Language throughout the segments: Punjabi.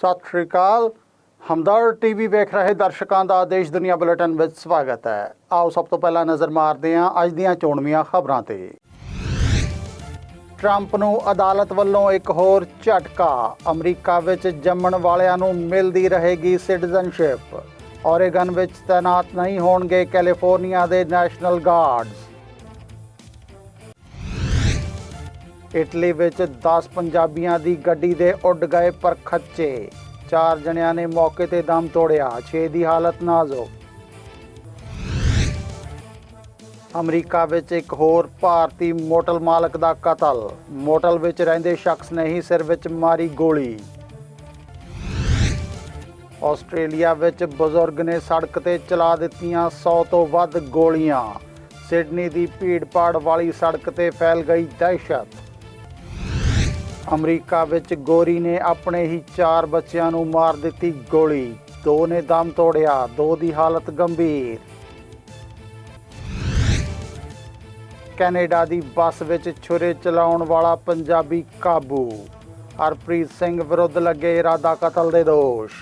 ਸਤਿ ਸ਼੍ਰੀ ਅਕਾਲ। ਹਮਦਰ ਟੀਵੀ ਵੇਖ ਰਹੇ ਦਰਸ਼ਕਾਂ ਦਾ ਦੇਸ਼ ਦੁਨੀਆ ਬੁਲੇਟਿਨ ਵਿੱਚ ਸਵਾਗਤ ਹੈ। ਆਓ ਸਭ ਤੋਂ ਪਹਿਲਾਂ ਨਜ਼ਰ ਮਾਰਦੇ ਹਾਂ ਅੱਜ ਦੀਆਂ ਚੋਣਵੀਆਂ ਖਬਰਾਂ ਤੇ। ਟਰੰਪ ਨੂੰ ਅਦਾਲਤ ਵੱਲੋਂ ਇੱਕ ਹੋਰ ਝਟਕਾ, ਅਮਰੀਕਾ ਵਿੱਚ ਜੰਮਣ ਵਾਲਿਆਂ ਨੂੰ ਮਿਲਦੀ ਰਹੇਗੀ ਸਿਟੀਜ਼ਨਸ਼ਿਪ। ਔਰੇਗਨ ਵਿੱਚ ਤਾਇਨਾਤ ਨਹੀਂ ਹੋਣਗੇ ਕੈਲੀਫੋਰਨੀਆ ਦੇ ਨੈਸ਼ਨਲ ਗਾਰਡਸ। ਇਟਲੀ ਵਿੱਚ 10 ਪੰਜਾਬੀਆਂ ਦੀ ਗੱਡੀ ਦੇ ਉੱਡ ਗਏ ਪਰ ਖੱਚੇ। ਚਾਰ ਜਣਿਆਂ ਨੇ ਮੌਕੇ ਤੇ ਦਮ ਤੋੜਿਆ। 6 ਦੀ ਹਾਲਤ ਨਾਜ਼ੁਕ। ਅਮਰੀਕਾ ਵਿੱਚ ਇੱਕ ਹੋਰ ਭਾਰਤੀ ਮੋਟਲ ਮਾਲਕ ਦਾ ਕਤਲ। ਮੋਟਲ ਵਿੱਚ ਰਹਿੰਦੇ ਸ਼ਖਸ ਨੇ ਹੀ ਸਿਰ ਵਿੱਚ ਮਾਰੀ ਗੋਲੀ। ਆਸਟ੍ਰੇਲੀਆ ਵਿੱਚ ਬਜ਼ੁਰਗ ਨੇ ਸੜਕ ਤੇ ਚਲਾ ਦਿੱਤੀਆਂ 100 ਤੋਂ ਵੱਧ ਗੋਲੀਆਂ। ਸਿਡਨੀ ਦੀ ਭੀੜ-ਭਾੜ ਵਾਲੀ ਸੜਕ ਤੇ ਫੈਲ ਗਈ ਦਹਿਸ਼ਤ। ਅਮਰੀਕਾ ਵਿੱਚ ਗੋਰੀ ਨੇ ਆਪਣੇ ਹੀ ਚਾਰ ਬੱਚਿਆਂ ਨੂੰ ਮਾਰ ਦਿੱਤੀ ਗੋਲੀ। ਦੋ ਨੇ ਦਮ ਤੋੜਿਆ, ਦੋ ਦੀ ਹਾਲਤ ਗੰਭੀਰ। ਕੈਨੇਡਾ ਦੀ ਬੱਸ ਵਿੱਚ ਛੁਰੇ ਚਲਾਉਣ ਵਾਲਾ ਪੰਜਾਬੀ ਕਾਬੂ। ਹਰਪ੍ਰੀਤ ਸਿੰਘ ਵਿਰੁੱਧ ਲੱਗੇ ਇਰਾਦਾ ਕਤਲ ਦੇ ਦੋਸ਼।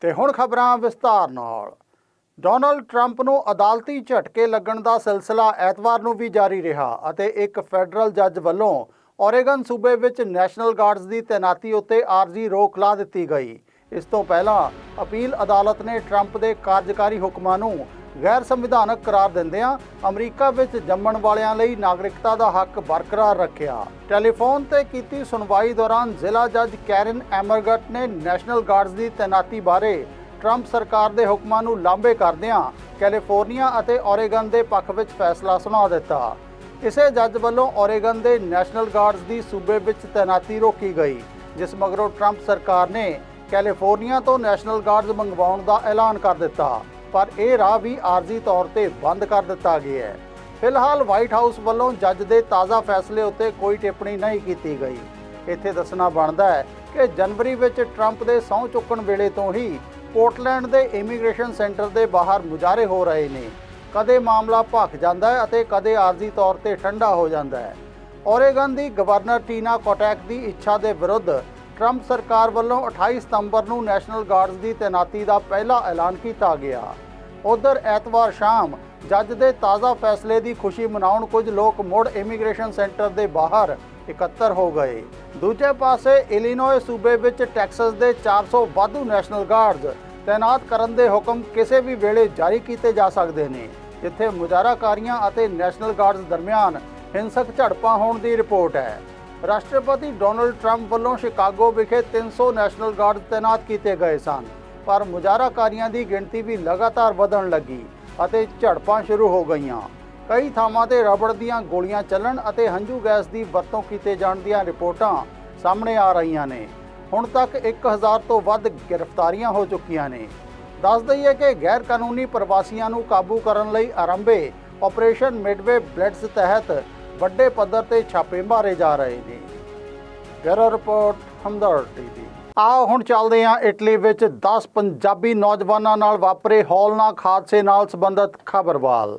ਤੇ ਹੁਣ ਖਬਰਾਂ ਵਿਸਤਾਰ ਨਾਲ। ਡੋਨਲਡ ਟਰੰਪ ਨੂੰ ਅਦਾਲਤੀ ਝਟਕੇ ਲੱਗਣ ਦਾ ਸਿਲਸਿਲਾ ਐਤਵਾਰ ਨੂੰ ਵੀ ਜਾਰੀ ਰਿਹਾ ਅਤੇ ਇੱਕ ਫੈਡਰਲ ਜੱਜ ਵੱਲੋਂ ਔਰੇਗਨ ਸੂਬੇ ਵਿੱਚ ਨੈਸ਼ਨਲ ਗਾਰਡਸ ਦੀ ਤੈਨਾਤੀ ਉੱਤੇ ਆਰਜ਼ੀ ਰੋਕ ਲਾ ਦਿੱਤੀ ਗਈ। ਇਸ ਤੋਂ ਪਹਿਲਾਂ ਅਪੀਲ ਅਦਾਲਤ ਨੇ ਟਰੰਪ ਦੇ ਕਾਰਜਕਾਰੀ ਹੁਕਮਾਂ ਨੂੰ ਗੈਰ ਸੰਵਿਧਾਨਕ ਕਰਾਰ ਦਿੰਦਿਆਂ ਅਮਰੀਕਾ ਵਿੱਚ ਜੰਮਣ ਵਾਲਿਆਂ ਲਈ ਨਾਗਰਿਕਤਾ ਦਾ ਹੱਕ ਬਰਕਰਾਰ ਰੱਖਿਆ। ਟੈਲੀਫੋਨ ਤੇ ਕੀਤੀ ਸੁਣਵਾਈ ਦੌਰਾਨ ਜ਼ਿਲ੍ਹਾ ਜੱਜ ਕੈਰਨ ਐਮਰਗਟ ਨੇ ਨੈਸ਼ਨਲ ਗਾਰਡਸ ਦੀ ਤੈਨਾਤੀ ਬਾਰੇ ਟਰੰਪ ਸਰਕਾਰ ਦੇ ਹੁਕਮਾਂ ਨੂੰ ਲਾਂਭੇ ਕਰਦਿਆਂ ਕੈਲੀਫੋਰਨੀਆ ਅਤੇ ਔਰੇਗਨ ਦੇ ਪੱਖ ਵਿੱਚ ਫੈਸਲਾ ਸੁਣਾ ਦਿੱਤਾ। ਇਸੇ ਜੱਜ ਵੱਲੋਂ ਓਰੇਗਨ ਦੇ ਨੈਸ਼ਨਲ ਗਾਰਡਸ ਦੀ ਸੂਬੇ ਵਿੱਚ ਤੈਨਾਤੀ ਰੋਕੀ ਗਈ, ਜਿਸ ਮਗਰੋਂ ਟਰੰਪ ਸਰਕਾਰ ਨੇ ਕੈਲੀਫੋਰਨੀਆ ਤੋਂ ਨੈਸ਼ਨਲ ਗਾਰਡਸ ਮੰਗਵਾਉਣ ਦਾ ਐਲਾਨ ਕਰ ਦਿੱਤਾ, ਪਰ ਇਹ ਰਾਹ ਵੀ ਆਰਜ਼ੀ ਤੌਰ ਤੇ ਬੰਦ ਕਰ ਦਿੱਤਾ ਗਿਆ ਹੈ। ਫਿਲਹਾਲ ਵਾਈਟ ਹਾਊਸ ਵੱਲੋਂ ਜੱਜ ਦੇ ਤਾਜ਼ਾ ਫੈਸਲੇ ਉੱਤੇ ਕੋਈ ਟਿੱਪਣੀ ਨਹੀਂ ਕੀਤੀ ਗਈ। ਇੱਥੇ ਦੱਸਣਾ ਬਣਦਾ ਹੈ ਕਿ ਜਨਵਰੀ ਵਿੱਚ ਟਰੰਪ ਦੇ ਸਹੁੰ ਚੁੱਕਣ ਵੇਲੇ ਤੋਂ ਹੀ ਪੋਰਟਲੈਂਡ ਦੇ ਇਮੀਗ੍ਰੇਸ਼ਨ ਸੈਂਟਰ ਦੇ ਬਾਹਰ ਮੁਜ਼ਾਹਰੇ ਹੋ ਰਹੇ ਨੇ। ਕਦੇ ਮਾਮਲਾ ਭਖ ਜਾਂਦਾ ਹੈ ਅਤੇ ਕਦੇ ਆਰਜ਼ੀ ਤੌਰ ਤੇ ਠੰਡਾ ਹੋ ਜਾਂਦਾ ਹੈ। ਔਰੇਗਨ ਦੀ ਗਵਰਨਰ ਟੀਨਾ ਕੋਟੈਕ ਦੀ ਇੱਛਾ ਦੇ ਵਿਰੁੱਧ ਟਰੰਪ ਸਰਕਾਰ ਵੱਲੋਂ 28 ਸਤੰਬਰ ਨੂੰ ਨੈਸ਼ਨਲ ਗਾਰਡਸ ਦੀ ਤੈਨਾਤੀ ਦਾ ਪਹਿਲਾ ਐਲਾਨ ਕੀਤਾ ਗਿਆ। ਉਧਰ ਐਤਵਾਰ ਸ਼ਾਮ ਜੱਜ ਦੇ ਤਾਜ਼ਾ ਫੈਸਲੇ ਦੀ ਖੁਸ਼ੀ ਮਨਾਉਣ ਕੁਝ ਲੋਕ ਮੁੜ ਇਮੀਗ੍ਰੇਸ਼ਨ ਸੈਂਟਰ ਦੇ ਬਾਹਰ ਇਕੱਤਰ ਹੋ ਗਏ। ਦੂਜੇ ਪਾਸੇ ਇਲੀਨੋਏ ਸੂਬੇ ਵਿੱਚ ਟੈਕਸਸ ਦੇ 400 ਵਾਧੂ ਨੈਸ਼ਨਲ ਗਾਰਡਸ ਤਾਇਨਾਤ ਕਰਨ ਦੇ ਹੁਕਮ ਕਿਸੇ ਵੀ ਵੇਲੇ ਜਾਰੀ ਕੀਤੇ ਜਾ ਸਕਦੇ ਨੇ, ਜਿੱਥੇ ਮੁਜ਼ਾਹਰਾਕਾਰੀਆਂ ਅਤੇ ਨੈਸ਼ਨਲ ਗਾਰਡਸ ਦਰਮਿਆਨ ਹਿੰਸਕ ਝੜਪਾਂ ਹੋਣ ਦੀ ਰਿਪੋਰਟ ਹੈ। ਰਾਸ਼ਟਰਪਤੀ ਡੋਨਲਡ ਟਰੰਪ ਵੱਲੋਂ ਸ਼ਿਕਾਗੋ ਵਿਖੇ 300 ਨੈਸ਼ਨਲ ਗਾਰਡ ਤਾਇਨਾਤ ਕੀਤੇ ਗਏ ਸਨ, ਪਰ ਮੁਜ਼ਾਹਰਾਕਾਰੀਆਂ ਦੀ ਗਿਣਤੀ ਵੀ ਲਗਾਤਾਰ ਵਧਣ ਲੱਗੀ। ਅਤੇ ਝੜਪਾਂ ਸ਼ੁਰੂ ਹੋ ਗਈਆਂ। ਕਈ ਥਾਵਾਂ ਤੇ ਰਬੜ ਦੀਆਂ ਗੋਲੀਆਂ ਚੱਲਣ ਅਤੇ ਹੰਝੂ ਗੈਸ ਦੀ ਵਰਤੋਂ ਕੀਤੇ ਜਾਣ ਦੀਆਂ ਰਿਪੋਰਟਾਂ ਸਾਹਮਣੇ ਆ ਰਹੀਆਂ ਨੇ। ਹੁਣ ਤੱਕ 1000 ਤੋਂ ਵੱਧ ਗ੍ਰਿਫਤਾਰੀਆਂ ਹੋ ਚੁੱਕੀਆਂ ਨੇ। ਦੱਸ ਦਈਏ ਕਿ ਗੈਰ ਕਾਨੂੰਨੀ ਪ੍ਰਵਾਸੀਆਂ ਨੂੰ ਕਾਬੂ ਕਰਨ ਲਈ ਆਰੰਭੇ ਆਪਰੇਸ਼ਨ ਮਿਡਵੇ ਬਲੇਡਸ ਤਹਿਤ ਵੱਡੇ ਪੱਧਰ ਤੇ ਛਾਪੇ ਮਾਰੇ ਜਾ ਰਹੇ ਨੇ। Bureau report Hamdard TV. ਆਓ ਹੁਣ ਚੱਲਦੇ ਹਾਂ ਇਟਲੀ ਵਿੱਚ 10 ਪੰਜਾਬੀ ਨੌਜਵਾਨਾਂ ਨਾਲ ਵਾਪਰੇ ਹੌਲਨਾਕ ਹਾਦਸੇ ਨਾਲ ਸੰਬੰਧਿਤ ਖਬਰਵਾਲ।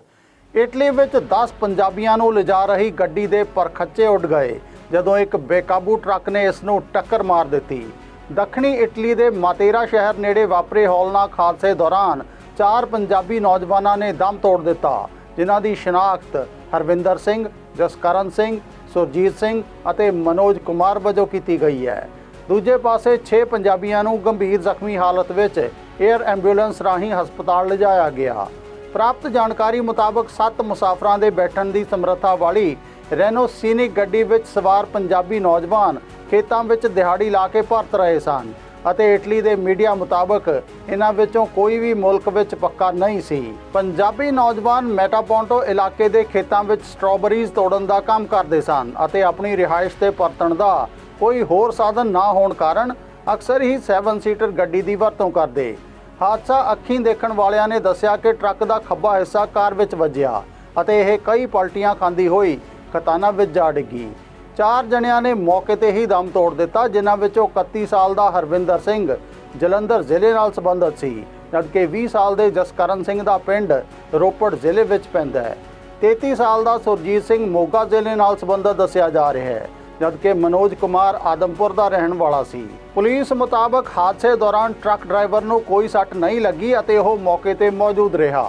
ਇਟਲੀ ਵਿੱਚ 10 ਪੰਜਾਬੀਆਂ ਨੂੰ ਲਿਜਾ ਰਹੀ ਗੱਡੀ ਦੇ ਪਰਖੱਚੇ ਉੱਡ ਗਏ, ਜਦੋਂ ਇੱਕ ਬੇਕਾਬੂ ਟਰੱਕ ਨੇ ਇਸ ਨੂੰ ਟੱਕਰ ਮਾਰ ਦਿੱਤੀ। ਦੱਖਣੀ ਇਟਲੀ ਦੇ ਮਾਤੇਰਾ ਸ਼ਹਿਰ ਨੇੜੇ ਵਾਪਰੇ ਹੌਲਨਾਕ ਹਾਦਸੇ ਦੌਰਾਨ ਚਾਰ ਪੰਜਾਬੀ ਨੌਜਵਾਨਾਂ ਨੇ ਦਮ ਤੋੜ ਦਿੱਤਾ, ਜਿਨ੍ਹਾਂ ਦੀ ਸ਼ਨਾਖਤ ਹਰਵਿੰਦਰ ਸਿੰਘ, ਜਸਕਰਨ ਸਿੰਘ, ਸੁਰਜੀਤ ਸਿੰਘ ਅਤੇ ਮਨੋਜ ਕੁਮਾਰ ਵਜੋਂ ਕੀਤੀ ਗਈ ਹੈ। ਦੂਜੇ ਪਾਸੇ 6 ਪੰਜਾਬੀਆਂ ਨੂੰ ਗੰਭੀਰ ਜ਼ਖਮੀ ਹਾਲਤ ਵਿੱਚ 에ਅਰ ਐਂਬੂਲੈਂਸ ਰਾਹੀਂ ਹਸਪਤਾਲ ਲਿਜਾਇਆ ਗਿਆ। ਪ੍ਰਾਪਤ ਜਾਣਕਾਰੀ ਮੁਤਾਬਕ 7 ਮੁਸਾਫਰਾਂ ਦੇ ਬੈਠਣ ਦੀ ਸਮਰੱਥਾ ਵਾਲੀ ਰੈਨੋ ਸੀਨਿਕ ਗੱਡੀ ਵਿੱਚ ਸਵਾਰ ਪੰਜਾਬੀ ਨੌਜਵਾਨ ਖੇਤਾਂ ਵਿੱਚ ਦਿਹਾੜੀ ਲਾ ਕੇ ਪਰਤ ਰਹੇ ਸਨ ਅਤੇ ਇਟਲੀ ਦੇ ਮੀਡੀਆ ਮੁਤਾਬਕ ਇਹਨਾਂ ਵਿੱਚੋਂ ਕੋਈ ਵੀ ਮੁਲਕ ਵਿੱਚ ਪੱਕਾ ਨਹੀਂ ਸੀ। ਪੰਜਾਬੀ ਨੌਜਵਾਨ ਮੈਟਾਪੌਂਟੋ ਇਲਾਕੇ ਦੇ ਖੇਤਾਂ ਵਿੱਚ ਸਟ੍ਰਾਬੇਰੀਜ਼ ਤੋੜਨ ਦਾ ਕੰਮ ਕਰਦੇ ਸਨ ਅਤੇ ਆਪਣੀ ਰਿਹਾਇਸ਼ ਤੇ ਪਰਤਣ ਦਾ ਕੋਈ ਹੋਰ ਸਾਧਨ ਨਾ ਹੋਣ ਕਾਰਨ ਅਕਸਰ ਹੀ 7 ਸੀਟਰ ਗੱਡੀ ਦੀ ਵਰਤੋਂ ਕਰਦੇ। ਹਾਦਸਾ ਅੱਖੀਂ ਦੇਖਣ ਵਾਲਿਆਂ ਨੇ ਦੱਸਿਆ ਕਿ ਟਰੱਕ ਦਾ ਖੱਬਾ ਹਿੱਸਾ ਕਾਰ ਵਿੱਚ ਵੱਜਿਆ ਅਤੇ ਇਹ ਕਈ ਪਲਟੀਆਂ ਖਾਂਦੀ ਹੋਈ ਖਤਾਨਾ ਵਿੱਚ ਜਾ ਡਿੱਗੀ। ਚਾਰ ਜਣਿਆਂ ਨੇ ਮੌਕੇ ਤੇ ਹੀ ਦਮ ਤੋੜ ਦਿੱਤਾ, ਜਿਨ੍ਹਾਂ ਵਿੱਚੋਂ 31 ਸਾਲ ਦਾ ਹਰਵਿੰਦਰ ਸਿੰਘ ਜਲੰਧਰ ਜ਼ਿਲ੍ਹੇ ਨਾਲ ਸੰਬੰਧਿਤ ਸੀ, ਜਦਕਿ 20 ਸਾਲ ਦੇ ਜਸਕਰਨ ਸਿੰਘ ਦਾ ਪਿੰਡ ਰੋਪੜ ਜ਼ਿਲ੍ਹੇ ਵਿੱਚ ਪੈਂਦਾ ਹੈ। 33 ਸਾਲ ਦਾ ਸੁਰਜੀਤ ਸਿੰਘ ਮੋਗਾ ਜ਼ਿਲ੍ਹੇ ਨਾਲ ਸੰਬੰਧਿਤ ਦੱਸਿਆ ਜਾ ਰਿਹਾ ਹੈ। ਜਦਕਿ ਮਨੋਜ ਕੁਮਾਰ ਆਦਮਪੁਰ ਦਾ ਰਹਿਣ ਵਾਲਾ ਸੀ। ਪੁਲਿਸ ਮੁਤਾਬਕ ਹਾਦਸੇ ਦੌਰਾਨ ਟਰੱਕ ਡਰਾਈਵਰ ਨੂੰ ਕੋਈ ਸੱਟ ਨਹੀਂ ਲੱਗੀ ਅਤੇ ਉਹ ਮੌਕੇ ਤੇ ਮੌਜੂਦ ਰਿਹਾ।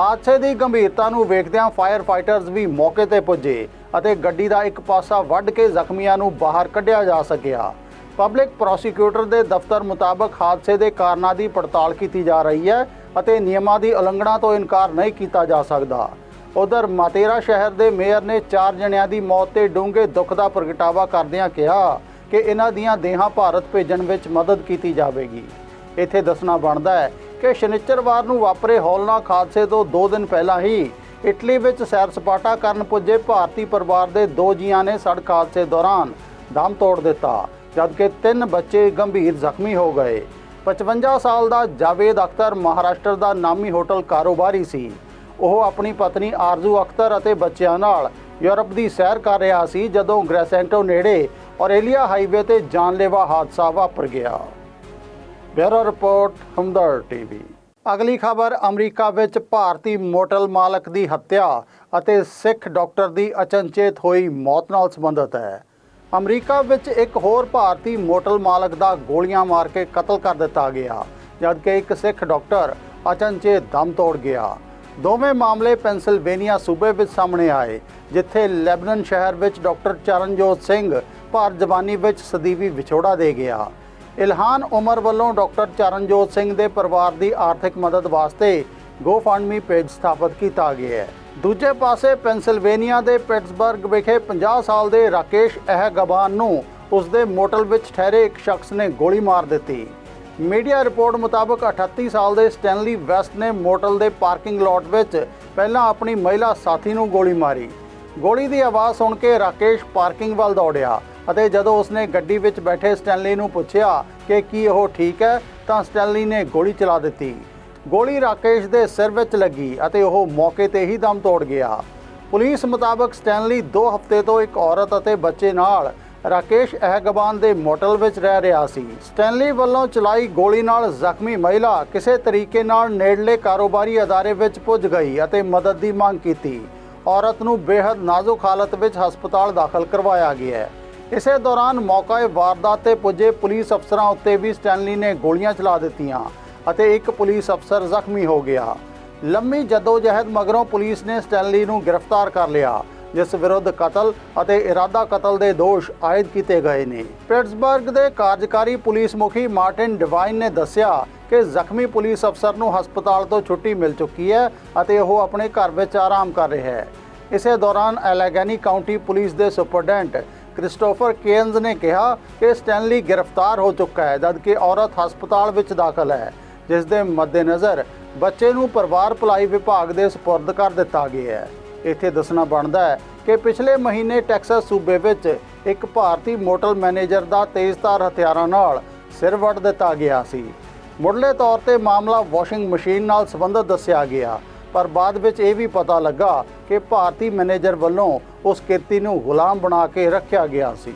ਹਾਦਸੇ ਦੀ ਗੰਭੀਰਤਾ ਨੂੰ ਵੇਖਦਿਆਂ ਫਾਇਰ ਫਾਈਟਰਸ ਵੀ ਮੌਕੇ ਤੇ ਪੁੱਜੇ ਅਤੇ ਗੱਡੀ ਦਾ ਇੱਕ ਪਾਸਾ ਵੱਢ ਕੇ ਜ਼ਖਮੀਆਂ ਨੂੰ ਬਾਹਰ ਕੱਢਿਆ ਜਾ ਸਕਿਆ। ਪਬਲਿਕ ਪ੍ਰੋਸੀਕਿਊਟਰ ਦੇ ਦਫ਼ਤਰ ਮੁਤਾਬਕ ਹਾਦਸੇ ਦੇ ਕਾਰਨਾਂ ਦੀ ਪੜਤਾਲ ਕੀਤੀ ਜਾ ਰਹੀ ਹੈ ਅਤੇ ਨਿਯਮਾਂ ਦੀ ਉਲੰਘਣਾ ਤੋਂ ਇਨਕਾਰ ਨਹੀਂ ਕੀਤਾ ਜਾ ਸਕਦਾ। ਉਧਰ ਮਾਤੇਰਾ ਸ਼ਹਿਰ ਦੇ ਮੇਅਰ ਨੇ ਚਾਰ ਜਣਿਆਂ ਦੀ ਮੌਤ ਤੇ ਡੂੰਘੇ ਦੁੱਖ ਦਾ ਪ੍ਰਗਟਾਵਾ ਕਰਦਿਆਂ ਕਿਹਾ ਕਿ ਇਹਨਾਂ ਦੀਆਂ ਦੇਹਾਂ ਭਾਰਤ ਭੇਜਣ ਵਿੱਚ ਮਦਦ ਕੀਤੀ ਜਾਵੇਗੀ। ਇੱਥੇ ਦੱਸਣਾ ਬਣਦਾ ਹੈ ਕਿ ਸ਼ਨੀਚਰਵਾਰ ਨੂੰ ਵਾਪਰੇ ਹੌਲਨਾਕ ਹਾਦਸੇ ਤੋਂ 2 ਦਿਨ ਪਹਿਲਾਂ ਹੀ ਇਟਲੀ ਵਿੱਚ ਸੈਰ ਸਪਾਟਾ ਕਰਨ ਪੁੱਜੇ ਭਾਰਤੀ ਪਰਿਵਾਰ ਦੇ ਦੋ ਜੀਆਂ ਨੇ ਸੜਕ ਹਾਦਸੇ ਦੌਰਾਨ ਦਮ ਤੋੜ ਦਿੱਤਾ, ਜਦਕਿ ਤਿੰਨ ਬੱਚੇ ਗੰਭੀਰ ਜ਼ਖਮੀ ਹੋ ਗਏ। 55 ਸਾਲ ਦਾ ਜਾਵੇਦ ਅਖਤਰ ਮਹਾਰਾਸ਼ਟਰ ਦਾ ਨਾਮੀ ਹੋਟਲ ਕਾਰੋਬਾਰੀ ਸੀ। ਉਹ ਆਪਣੀ ਪਤਨੀ ਆਰਜ਼ੂ ਅਖਤਰ ਅਤੇ ਬੱਚਿਆਂ ਨਾਲ ਯੂਰਪ ਦੀ ਸੈਰ ਕਰ ਰਿਹਾ ਸੀ ਜਦੋਂ ਗ੍ਰੈਸੈਂਟੋ ਨੇੜੇ ਔਰੇਲੀਆ ਹਾਈਵੇ ਤੇ ਜਾਨਲੇਵਾ ਹਾਦਸਾ ਵਾਪਰ ਗਿਆ। Bureau report Hamdard TV. ਅਗਲੀ ਖਬਰ, ਅਮਰੀਕਾ ਵਿੱਚ ਭਾਰਤੀ ਮੋਟਲ ਮਾਲਕ ਦੀ ਹੱਤਿਆ ਅਤੇ ਸਿੱਖ ਡਾਕਟਰ ਦੀ ਅਚਨਚੇਤ ਹੋਈ ਮੌਤ ਨਾਲ ਸੰਬੰਧਿਤ ਹੈ। ਅਮਰੀਕਾ ਵਿੱਚ ਇੱਕ ਹੋਰ ਭਾਰਤੀ ਮੋਟਲ ਮਾਲਕ ਦਾ ਗੋਲੀਆਂ ਮਾਰ ਕੇ ਕਤਲ ਕਰ ਦਿੱਤਾ ਗਿਆ, ਜਦਕਿ ਇੱਕ ਸਿੱਖ ਡਾਕਟਰ ਅਚਨਚੇਤ ਦਮ ਤੋੜ ਗਿਆ। ਦੋਵੇਂ ਮਾਮਲੇ ਪੈਂਸਿਲਵੇਨੀਆ ਸੂਬੇ ਵਿੱਚ ਸਾਹਮਣੇ ਆਏ, ਜਿੱਥੇ ਲੈਬਨਨ ਸ਼ਹਿਰ ਵਿੱਚ ਡਾਕਟਰ ਚਰਨਜੋਤ ਸਿੰਘ ਭਾਰਤ ਜਬਾਨੀ ਵਿੱਚ ਸਦੀਵੀ ਵਿਛੋੜਾ ਦੇ ਗਿਆ। ਇਲਹਾਨ ਉਮਰ ਵੱਲੋਂ ਡਾਕਟਰ ਚਰਨਜੋਤ ਸਿੰਘ ਦੇ ਪਰਿਵਾਰ ਦੀ ਆਰਥਿਕ ਮਦਦ ਵਾਸਤੇ GoFundMe ਪੇਜ ਸਥਾਪਿਤ ਕੀਤਾ ਗਿਆ ਹੈ। ਦੂਜੇ ਪਾਸੇ ਪੈਂਸਿਲਵੇਨੀਆ ਦੇ ਪਿਟਸਬਰਗ ਵਿਖੇ 50 ਸਾਲ ਦੇ ਰਾਕੇਸ਼ ਅਹਿਗਬਾਨ ਨੂੰ ਉਸ ਦੇ ਮੋਟਲ ਵਿੱਚ ਠਹਿਰੇ ਇੱਕ ਸ਼ਖਸ ਨੇ ਗੋਲੀ ਮਾਰ ਦਿੱਤੀ। ਮੀਡੀਆ ਰਿਪੋਰਟ ਮੁਤਾਬਕ 38 ਸਾਲ ਦੇ ਸਟੈਨਲੀ ਵੈਸਟ ਨੇ ਮੋਟਲ ਦੇ ਪਾਰਕਿੰਗ ਲਾਟ ਵਿੱਚ ਪਹਿਲਾਂ ਆਪਣੀ ਮਹਿਲਾ ਸਾਥੀ ਨੂੰ ਗੋਲੀ ਮਾਰੀ। ਗੋਲੀ ਦੀ ਆਵਾਜ਼ ਸੁਣ ਕੇ ਰਾਕੇਸ਼ ਪਾਰਕਿੰਗ ਵੱਲ ਦੌੜਿਆ ਅਤੇ ਜਦੋਂ ਉਸਨੇ ਗੱਡੀ ਵਿੱਚ ਬੈਠੇ ਸਟੈਨਲੀ ਨੂੰ ਪੁੱਛਿਆ ਕਿ ਕੀ ਉਹ ਠੀਕ ਹੈ, ਤਾਂ ਸਟੈਨਲੀ ਨੇ ਗੋਲੀ ਚਲਾ ਦਿੱਤੀ। ਗੋਲੀ ਰਾਕੇਸ਼ ਦੇ ਸਿਰ ਵਿੱਚ ਲੱਗੀ ਅਤੇ ਉਹ ਮੌਕੇ ਤੇ ਹੀ ਦਮ ਤੋੜ ਗਿਆ। ਪੁਲਿਸ ਮੁਤਾਬਕ ਸਟੈਨਲੀ 2 ਹਫ਼ਤੇ ਤੋਂ ਇੱਕ ਔਰਤ ਅਤੇ ਬੱਚੇ ਨਾਲ ਰਾਕੇਸ਼ ਅਹਿਗਬਾਨ ਦੇ ਮੋਟਲ ਵਿੱਚ ਰਹਿ ਰਿਹਾ ਸੀ। ਸਟੈਨਲੀ ਵੱਲੋਂ ਚਲਾਈ ਗੋਲੀ ਨਾਲ ਜ਼ਖਮੀ ਮਹਿਲਾ ਕਿਸੇ ਤਰੀਕੇ ਨਾਲ ਨੇੜਲੇ ਕਾਰੋਬਾਰੀ ਅਦਾਰੇ ਵਿੱਚ ਪੁੱਜ ਗਈ ਅਤੇ ਮਦਦ ਦੀ ਮੰਗ ਕੀਤੀ। ਔਰਤ ਨੂੰ ਬੇहद ਨਾਜ਼ੁਕ ਹਾਲਤ ਵਿੱਚ ਹਸਪਤਾਲ ਦਾਖਲ ਕਰਵਾਇਆ ਗਿਆ ਹੈ। ਇਸੇ ਦੌਰਾਨ ਮੌਕਾਏ ਵਾਰਦਾਤ ਤੇ ਪੁੱਜੇ ਪੁਲਿਸ ਅਫਸਰਾਂ ਉੱਤੇ ਵੀ ਸਟੈਨਲੀ ਨੇ ਗੋਲੀਆਂ ਚਲਾ ਦਿੱਤੀਆਂ ਅਤੇ ਇੱਕ ਪੁਲਿਸ ਅਫਸਰ ਜ਼ਖਮੀ ਹੋ ਗਿਆ। ਲੰਮੀ ਜਦੋਜਹਿਦ ਮਗਰੋਂ ਪੁਲਿਸ ਨੇ ਸਟੈਨਲੀ ਨੂੰ ਗ੍ਰਿਫਤਾਰ ਕਰ ਲਿਆ। ਜਿਸ ਵਿਰੁੱਧ ਕਤਲ ਅਤੇ ਇਰਾਦਾ ਕਤਲ ਦੇ ਦੋਸ਼ ਆਇਦ ਕੀਤੇ ਗਏ ਨੇ। ਪਿਟਸਬਰਗ ਦੇ ਕਾਰਜਕਾਰੀ ਪੁਲਿਸ ਮੁਖੀ ਮਾਰਟਿਨ ਡਿਵਾਈਨ ਨੇ ਦੱਸਿਆ ਕਿ ਜ਼ਖਮੀ ਪੁਲਿਸ ਅਫਸਰ ਨੂੰ ਹਸਪਤਾਲ ਤੋਂ ਛੁੱਟੀ ਮਿਲ ਚੁੱਕੀ ਹੈ ਅਤੇ ਉਹ ਆਪਣੇ ਘਰ ਵਿੱਚ ਆਰਾਮ ਕਰ ਰਿਹਾ ਹੈ। ਇਸੇ ਦੌਰਾਨ ਐਲੈਗੈਨੀ ਕਾਉਂਟੀ ਪੁਲਿਸ ਦੇ ਸੁਪਰਡੈਂਟ ਕ੍ਰਿਸਟੋਫਰ ਕੇਨਜ਼ ਨੇ ਕਿਹਾ ਕਿ ਸਟੈਨਲੀ ਗ੍ਰਿਫਤਾਰ ਹੋ ਚੁੱਕਾ ਹੈ, ਜਦਕਿ ਔਰਤ ਹਸਪਤਾਲ ਵਿੱਚ ਦਾਖਲ ਹੈ, ਜਿਸ ਦੇ ਮੱਦੇਨਜ਼ਰ ਬੱਚੇ ਨੂੰ ਪਰਿਵਾਰ ਭਲਾਈ ਵਿਭਾਗ ਦੇ ਸਪੁਰਦ ਕਰ ਦਿੱਤਾ ਗਿਆ ਹੈ। ਇੱਥੇ ਦੱਸਣਾ ਬਣਦਾ ਹੈ ਕਿ ਪਿਛਲੇ ਮਹੀਨੇ ਟੈਕਸਾਸ ਸੂਬੇ ਵਿੱਚ ਇੱਕ ਭਾਰਤੀ ਮੋਟਲ ਮੈਨੇਜਰ ਦਾ ਤੇਜ਼ਧਾਰ ਹਥਿਆਰਾਂ ਨਾਲ ਸਿਰ ਵੱਢ ਦਿੱਤਾ ਗਿਆ ਸੀ। ਮੁੱਢਲੇ ਤੌਰ ਤੇ ਮਾਮਲਾ ਵਾਸ਼ਿੰਗ ਮਸ਼ੀਨ ਨਾਲ ਸੰਬੰਧਿਤ ਦੱਸਿਆ ਗਿਆ, ਪਰ ਬਾਅਦ ਵਿੱਚ ਇਹ ਵੀ ਪਤਾ ਲੱਗਾ ਕਿ ਭਾਰਤੀ ਮੈਨੇਜਰ ਵੱਲੋਂ ਉਸ ਕਿਰਤੀ ਨੂੰ ਗੁਲਾਮ ਬਣਾ ਕੇ ਰੱਖਿਆ ਗਿਆ ਸੀ।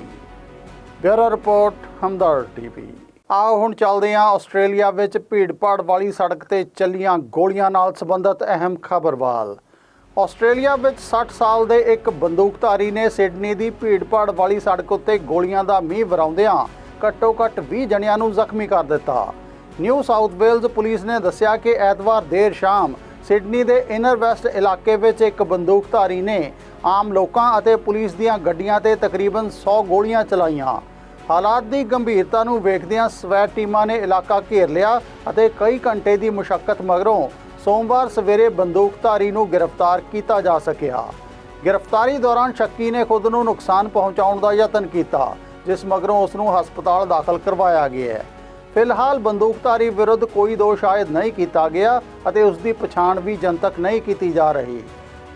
Bureau report Hamdard TV. ਆਓ ਹੁਣ ਚੱਲਦੇ ਹਾਂ ਆਸਟ੍ਰੇਲੀਆ ਵਿੱਚ ਭੀੜਪਾੜ ਵਾਲੀ ਸੜਕ ਤੇ ਚੱਲੀਆਂ ਗੋਲੀਆਂ ਨਾਲ ਸੰਬੰਧਿਤ ਅਹਿਮ ਖਬਰ ਵੱਲ। ਆਸਟ੍ਰੇਲੀਆ ਵਿੱਚ 60 ਸਾਲ ਦੇ ਇੱਕ ਬੰਦੂਕਧਾਰੀ ਨੇ ਸਿਡਨੀ ਦੀ ਭੀੜਪਾੜ ਵਾਲੀ ਸੜਕ ਉੱਤੇ ਗੋਲੀਆਂ ਦਾ ਮੀਂਹ ਵਰਾਉਂਦਿਆਂ ਘੱਟੋ-ਘੱਟ 20 ਜਣਿਆਂ ਨੂੰ ਜ਼ਖਮੀ ਕਰ ਦਿੱਤਾ। ਨਿਊ ਸਾਊਥ ਵੇਲਜ਼ ਪੁਲਿਸ ਨੇ ਦੱਸਿਆ ਕਿ ਐਤਵਾਰ ਦੇਰ ਸ਼ਾਮ ਸਿਡਨੀ ਦੇ ਇਨਰ ਵੈਸਟ ਇਲਾਕੇ ਵਿੱਚ ਇੱਕ ਬੰਦੂਕਧਾਰੀ ਨੇ ਆਮ ਲੋਕਾਂ ਅਤੇ ਪੁਲਿਸ ਦੀਆਂ ਗੱਡੀਆਂ ਤੇ ਤਕਰੀਬਨ 100 ਗੋਲੀਆਂ ਚਲਾਈਆਂ। ਹਾਲਾਤ ਦੀ ਗੰਭੀਰਤਾ ਨੂੰ ਵੇਖਦਿਆਂ ਸਵੈ ਟੀਮਾਂ ਨੇ ਇਲਾਕਾ ਘੇਰ ਲਿਆ ਅਤੇ ਕਈ ਘੰਟੇ ਦੀ ਮੁਸ਼ਕਲ ਮਗਰੋਂ ਸੋਮਵਾਰ ਸਵੇਰੇ ਬੰਦੂਕਧਾਰੀ ਨੂੰ ਗ੍ਰਿਫਤਾਰ ਕੀਤਾ ਜਾ ਸਕਿਆ। ਗ੍ਰਿਫਤਾਰੀ ਦੌਰਾਨ ਸ਼ੱਕੀ ਨੇ ਖੁਦ ਨੂੰ ਨੁਕਸਾਨ ਪਹੁੰਚਾਉਣ ਦਾ ਯਤਨ ਕੀਤਾ, ਜਿਸ ਮਗਰੋਂ ਉਸ ਨੂੰ ਹਸਪਤਾਲ ਦਾਖਲ ਕਰਵਾਇਆ ਗਿਆ। ਹੈ ਫਿਲਹਾਲ ਬੰਦੂਕਧਾਰੀ ਵਿਰੁੱਧ ਕੋਈ ਦੋਸ਼ ਆਇਦ ਨਹੀਂ ਕੀਤਾ ਗਿਆ ਅਤੇ ਉਸ ਦੀ ਪਛਾਣ ਵੀ ਜਨਤਕ ਨਹੀਂ ਕੀਤੀ ਜਾ ਰਹੀ।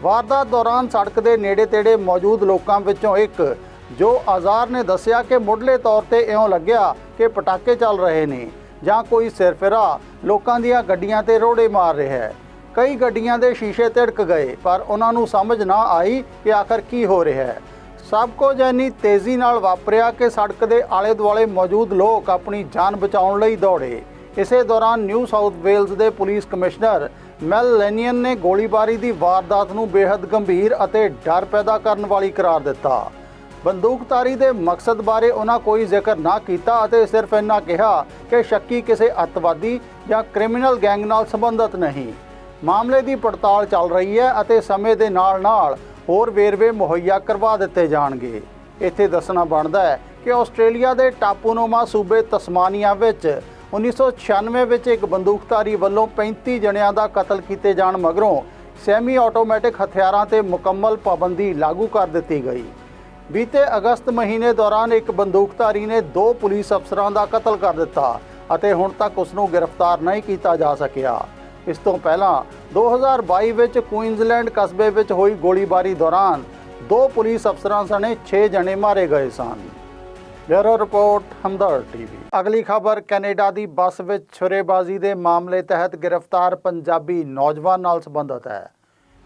ਵਾਰਦਾਤ ਦੌਰਾਨ ਸੜਕ ਦੇ ਨੇੜੇ-ਤੇੜੇ ਮੌਜੂਦ ਲੋਕਾਂ ਵਿੱਚੋਂ ਇੱਕ, ਜੋ ਆਜ਼ਾਰ ਨੇ ਦੱਸਿਆ ਕਿ ਮੁੱਢਲੇ ਤੌਰ ਤੇ ਇਉਂ ਲੱਗਿਆ ਕਿ ਪਟਾਕੇ ਚੱਲ ਰਹੇ ਨੇ ਜਾਂ ਕੋਈ ਸਿਰਫਿਰਾ ਲੋਕਾਂ ਦੀਆਂ ਗੱਡੀਆਂ ਤੇ ਰੋੜੇ ਮਾਰ ਰਿਹਾ ਹੈ। ਕਈ ਗੱਡੀਆਂ ਦੇ ਸ਼ੀਸ਼ੇ ਤਿੜਕ ਗਏ, ਪਰ ਉਹਨਾਂ ਨੂੰ ਸਮਝ ਨਾ ਆਈ ਕਿ ਆਖਰ ਕੀ ਹੋ ਰਿਹਾ ਹੈ। ਸਭ ਕੁਝ ਇੰਨੀ ਤੇਜ਼ੀ ਨਾਲ ਵਾਪਰਿਆ ਕਿ ਸੜਕ ਦੇ ਆਲੇ ਦੁਆਲੇ ਮੌਜੂਦ ਲੋਕ ਆਪਣੀ ਜਾਨ ਬਚਾਉਣ ਲਈ ਦੌੜੇ। ਇਸੇ ਦੌਰਾਨ ਨਿਊ ਸਾਊਥ ਵੇਲਜ਼ ਦੇ ਪੁਲਿਸ ਕਮਿਸ਼ਨਰ ਮੈਲ ਲੈਨੀਅਨ ਨੇ ਗੋਲੀਬਾਰੀ ਦੀ ਵਾਰਦਾਤ ਨੂੰ ਬੇहद ਗੰਭੀਰ ਅਤੇ ਡਰ ਪੈਦਾ ਕਰਨ ਵਾਲੀ ਕਰਾਰ ਦਿੱਤਾ। ਬੰਦੂਕਧਾਰੀ ਦੇ ਮਕਸਦ ਬਾਰੇ ਉਹਨਾਂ ਕੋਈ ਜ਼ਿਕਰ ਨਾ ਕੀਤਾ ਅਤੇ ਸਿਰਫ ਇੰਨਾ ਕਿਹਾ ਕਿ ਸ਼ੱਕੀ ਕਿਸੇ ਅੱਤਵਾਦੀ ਜਾਂ ਕ੍ਰਿਮੀਨਲ ਗੈਂਗ ਨਾਲ ਸੰਬੰਧਿਤ ਨਹੀਂ। ਮਾਮਲੇ ਦੀ ਪੜਤਾਲ ਚੱਲ ਰਹੀ ਹੈ ਅਤੇ ਸਮੇਂ ਦੇ ਨਾਲ-ਨਾਲ ਹੋਰ ਵੇਰਵੇ ਮੁਹੱਈਆ ਕਰਵਾ ਦਿੱਤੇ ਜਾਣਗੇ। ਇੱਥੇ ਦੱਸਣਾ ਬਣਦਾ ਹੈ ਕਿ ਆਸਟ੍ਰੇਲੀਆ ਦੇ ਟਾਪੂਨੋਮਾ ਸੂਬੇ ਤਸਮਾਨੀਆ ਵਿੱਚ 1996 ਵਿੱਚ ਇੱਕ ਬੰਦੂਕਧਾਰੀ ਵੱਲੋਂ 35 ਜਣਿਆਂ ਦਾ ਕਤਲ ਕੀਤੇ ਜਾਣ ਮਗਰੋਂ ਸੈਮੀ ਆਟੋਮੈਟਿਕ ਹਥਿਆਰਾਂ ਤੇ ਮੁਕੰਮਲ ਪਾਬੰਦੀ ਲਾਗੂ ਕਰ ਦਿੱਤੀ ਗਈ। ਬੀਤੇ ਅਗਸਤ ਮਹੀਨੇ ਦੌਰਾਨ ਇੱਕ ਬੰਦੂਕਧਾਰੀ ਨੇ ਦੋ ਪੁਲਿਸ ਅਫਸਰਾਂ ਦਾ ਕਤਲ ਕਰ ਦਿੱਤਾ ਅਤੇ ਹੁਣ ਤੱਕ ਉਸ ਨੂੰ ਗ੍ਰਿਫਤਾਰ ਨਹੀਂ ਕੀਤਾ ਜਾ ਸਕਿਆ। ਇਸ ਤੋਂ ਪਹਿਲਾਂ 2022 ਵਿੱਚ ਕੁਈਨਜ਼ਲੈਂਡ ਕਸਬੇ ਵਿੱਚ ਹੋਈ ਗੋਲੀਬਾਰੀ ਦੌਰਾਨ ਦੋ ਪੁਲਿਸ ਅਫਸਰਾਂ ਸਣੇ 6 ਜਣੇ ਮਾਰੇ ਗਏ ਸਨ। Bureau report Hamdard TV. ਅਗਲੀ ਖਬਰ, ਕੈਨੇਡਾ ਦੀ ਬੱਸ ਵਿੱਚ ਛੁਰੇਬਾਜ਼ੀ ਦੇ ਮਾਮਲੇ ਤਹਿਤ ਗ੍ਰਿਫਤਾਰ ਪੰਜਾਬੀ ਨੌਜਵਾਨ ਨਾਲ ਸੰਬੰਧਿਤ ਹੈ।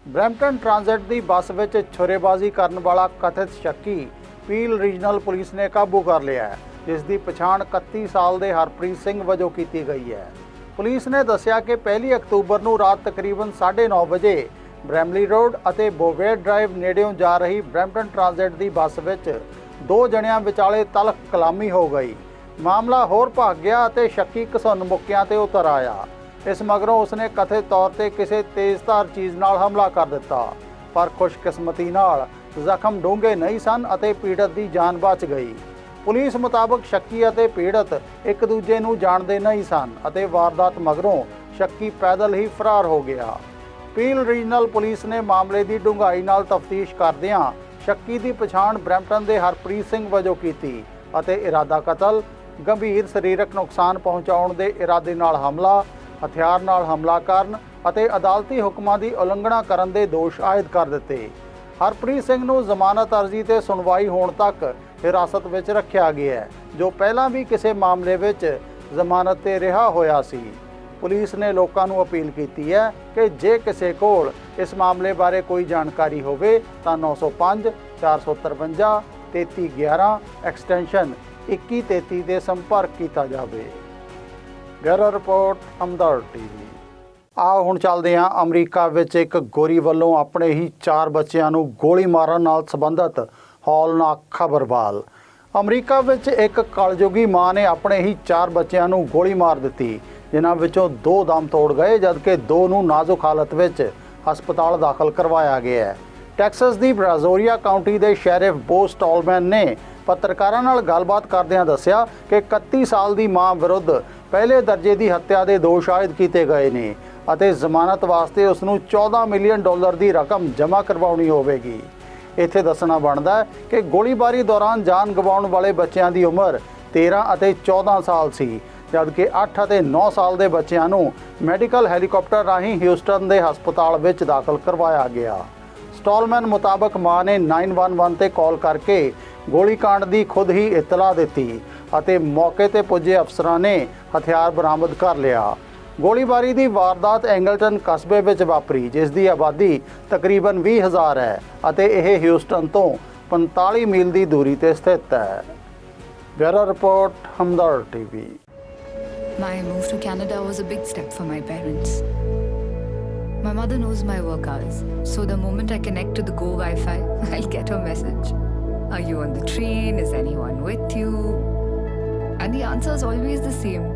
ਬਰੈਂਪਟਨ ਟ੍ਰਾਂਜ਼ਿਟ ਦੀ ਬੱਸ ਵਿੱਚ ਛੁਰੇਬਾਜ਼ੀ ਕਰਨ ਵਾਲਾ ਕਥਿਤ ਸ਼ੱਕੀ ਪੀਲ ਰੀਜਨਲ ਪੁਲਿਸ ਨੇ ਕਾਬੂ ਕਰ ਲਿਆ ਹੈ, ਜਿਸ ਦੀ ਪਛਾਣ 31 ਸਾਲ ਦੇ ਹਰਪ੍ਰੀਤ ਸਿੰਘ ਵਜੋਂ ਕੀਤੀ ਗਈ ਹੈ। ਪੁਲਿਸ ਨੇ ਦੱਸਿਆ ਕਿ 1 ਅਕਤੂਬਰ ਨੂੰ ਰਾਤ ਤਕਰੀਬਨ 9:30 ਵਜੇ ਬ੍ਰੈਮਲੀ ਰੋਡ ਅਤੇ ਬੋਵੇਰ ਡਰਾਈਵ ਨੇੜਿਓਂ ਜਾ ਰਹੀ ਬਰੈਂਪਟਨ ਟ੍ਰਾਂਜ਼ਿਟ ਦੀ ਬੱਸ ਵਿੱਚ ਦੋ ਜਣਿਆਂ ਵਿਚਾਲੇ ਤਲਖ ਕਲਾਮੀ ਹੋ ਗਈ। ਮਾਮਲਾ ਹੋਰ ਭੱਗ ਗਿਆ ਅਤੇ ਸ਼ੱਕੀ ਘਸੁੰਨ ਮੁੱਕਿਆਂ ਤੇ ਉਤਰ ਆਇਆ। ਇਸ ਮਗਰੋਂ ਉਸਨੇ ਕਥਿਤ ਤੌਰ ਤੇ ਕਿਸੇ ਤੇਜ਼ਧਾਰ ਚੀਜ਼ ਨਾਲ ਹਮਲਾ ਕਰ ਦਿੱਤਾ। ਪਰ ਖੁਸ਼ਕਿਸਮਤੀ ਨਾਲ ਜ਼ਖਮ ਡੂੰਘੇ ਨਹੀਂ ਸਨ ਅਤੇ ਪੀੜਤ ਦੀ ਜਾਨ ਬਚ ਗਈ। ਪੁਲਿਸ ਮੁਤਾਬਕ ਸ਼ੱਕੀ ਅਤੇ ਪੀੜਤ ਇੱਕ ਦੂਜੇ ਨੂੰ ਜਾਣਦੇ ਨਹੀਂ ਸਨ ਅਤੇ ਵਾਰਦਾਤ ਮਗਰੋਂ ਸ਼ੱਕੀ ਪੈਦਲ ਹੀ ਫਰਾਰ ਹੋ ਗਿਆ। ਪੀਲ ਰੀਜਨਲ ਪੁਲਿਸ ਨੇ ਮਾਮਲੇ ਦੀ ਡੂੰਘਾਈ ਨਾਲ ਤਫਤੀਸ਼ ਕਰਦਿਆਂ ਸ਼ੱਕੀ ਦੀ ਪਛਾਣ ਬਰੈਂਪਟਨ ਦੇ ਹਰਪ੍ਰੀਤ ਸਿੰਘ ਵਜੋਂ ਕੀਤੀ ਅਤੇ ਇਰਾਦਾ ਕਤਲ, ਗੰਭੀਰ ਸਰੀਰਕ ਨੁਕਸਾਨ ਪਹੁੰਚਾਉਣ ਦੇ ਇਰਾਦੇ ਨਾਲ ਹਮਲਾ ਹਥਿਆਰ ਨਾਲ ਹਮਲਾ ਕਰਨ ਅਤੇ ਅਦਾਲਤੀ ਹੁਕਮਾਂ ਦੀ ਉਲੰਘਣਾ ਕਰਨ ਦੇ ਦੋਸ਼ ਆਇਦ ਕਰ ਦਿੱਤੇ। ਹਰਪ੍ਰੀਤ ਸਿੰਘ ਨੂੰ ਜ਼ਮਾਨਤ ਅਰਜ਼ੀ ਤੇ ਸੁਣਵਾਈ ਹੋਣ ਤੱਕ ਹਿਰਾਸਤ ਵਿੱਚ ਰੱਖਿਆ ਗਿਆ ਹੈ, ਜੋ ਪਹਿਲਾਂ ਵੀ ਕਿਸੇ ਮਾਮਲੇ ਵਿੱਚ ਜ਼ਮਾਨਤ ਤੇ ਰਿਹਾ ਹੋਇਆ ਸੀ। ਪੁਲਿਸ ਨੇ ਲੋਕਾਂ ਨੂੰ ਅਪੀਲ ਕੀਤੀ ਹੈ ਕਿ ਜੇ ਕਿਸੇ ਕੋਲ ਇਸ ਮਾਮਲੇ ਬਾਰੇ ਕੋਈ ਜਾਣਕਾਰੀ ਹੋਵੇ ਤਾਂ 905 453 3311 ਐਕਸਟੈਂਸ਼ਨ 2133 'ਤੇ ਸੰਪਰਕ ਕੀਤਾ ਜਾਵੇ। Bureau report Hamdard TV. ਆਓ ਹੁਣ ਚੱਲਦੇ ਹਾਂ ਅਮਰੀਕਾ ਵਿੱਚ ਇੱਕ ਗੋਰੀ ਵੱਲੋਂ ਆਪਣੇ ਹੀ ਚਾਰ ਬੱਚਿਆਂ ਨੂੰ ਗੋਲੀ ਮਾਰਨ ਨਾਲ ਸੰਬੰਧਿਤ ਹੌਲਨਾਕ ਖਬਰਵਾਲ ਅਮਰੀਕਾ ਵਿੱਚ ਇੱਕ ਕਲਯੁਗੀ ਮਾਂ ਨੇ ਆਪਣੇ ਹੀ ਚਾਰ ਬੱਚਿਆਂ ਨੂੰ ਗੋਲੀ ਮਾਰ ਦਿੱਤੀ, ਜਿਨ੍ਹਾਂ ਵਿੱਚੋਂ ਦੋ ਦਮ ਤੋੜ ਗਏ, ਜਦਕਿ ਦੋ ਨੂੰ ਨਾਜ਼ੁਕ ਹਾਲਤ ਵਿੱਚ ਹਸਪਤਾਲ ਦਾਖਲ ਕਰਵਾਇਆ ਗਿਆ ਹੈ। ਟੈਕਸਸ ਦੀ ਬ੍ਰਾਜ਼ੋਰੀਆ ਕਾਉਂਟੀ ਦੇ ਸ਼ੈਰਿਫ ਬੋ ਸਟਾਲਮੈਨ ਨੇ ਪੱਤਰਕਾਰਾਂ ਨਾਲ ਗੱਲਬਾਤ ਕਰਦਿਆਂ ਦੱਸਿਆ ਕਿ 31 ਸਾਲ ਦੀ ਮਾਂ ਵਿਰੁੱਧ ਪਹਿਲੇ ਦਰਜੇ ਦੀ ਹੱਤਿਆ ਦੇ ਦੋਸ਼ ਆਇਦ ਕੀਤੇ ਗਏ ਨੇ ਅਤੇ ਜ਼ਮਾਨਤ ਵਾਸਤੇ ਉਸ ਨੂੰ 14 ਮਿਲੀਅਨ ਡਾਲਰ ਦੀ ਰਕਮ ਜਮ੍ਹਾਂ ਕਰਵਾਉਣੀ ਹੋਵੇਗੀ। ਇੱਥੇ ਦੱਸਣਾ ਬਣਦਾ ਹੈ ਕਿ ਗੋਲੀਬਾਰੀ ਦੌਰਾਨ ਜਾਨ ਗਵਾਉਣ ਵਾਲੇ ਬੱਚਿਆਂ ਦੀ ਉਮਰ 13 ਅਤੇ 14 ਸਾਲ ਸੀ, ਜਦਕਿ 8 ਅਤੇ 9 ਸਾਲ ਦੇ ਬੱਚਿਆਂ ਨੂੰ ਮੈਡੀਕਲ ਹੈਲੀਕਾਪਟਰ ਰਾਹੀਂ ਹਿਊਸਟਨ ਦੇ ਹਸਪਤਾਲ ਵਿੱਚ ਦਾਖਲ ਕਰਵਾਇਆ ਗਿਆ। ਸਟਾਲਮੈਨ ਮੁਤਾਬਕ ਮਾਂ ਨੇ 911 ਤੇ ਕਾਲ ਕਰਕੇ ਗੋਲੀकांड ਦੀ ਖੁਦ ਹੀ ਇਤਲਾਹ ਦਿੱਤੀ ਅਤੇ ਮੌਕੇ ਤੇ ਪੁੱਜੇ ਅਫਸਰਾਂ ਨੇ ਹਥਿਆਰ ਬਰਾਮਦ ਕਰ ਲਿਆ ਗੋਲੀਬਾਰੀ ਦੀ ਵਾਰਦਾਤ ਐਂਗਲਟਨ ਕਸਬੇ ਵਿੱਚ ਵਾਪਰੀ ਜਿਸ ਦੀ ਆਬਾਦੀ ਤਕਰੀਬਨ 20000 ਹੈ ਅਤੇ ਇਹ ਹਿਊਸਟਨ ਤੋਂ 45 ਮੀਲ ਦੀ ਦੂਰੀ ਤੇ ਸਥਿਤ ਹੈ bureau report Hamdard TV My move to Canada was a big step for my parents. My mother knows my work hours, so the moment I connect to the Go Wi Fi, I'll get a message. Are you on the train? Is anyone with you? And the answer is always the same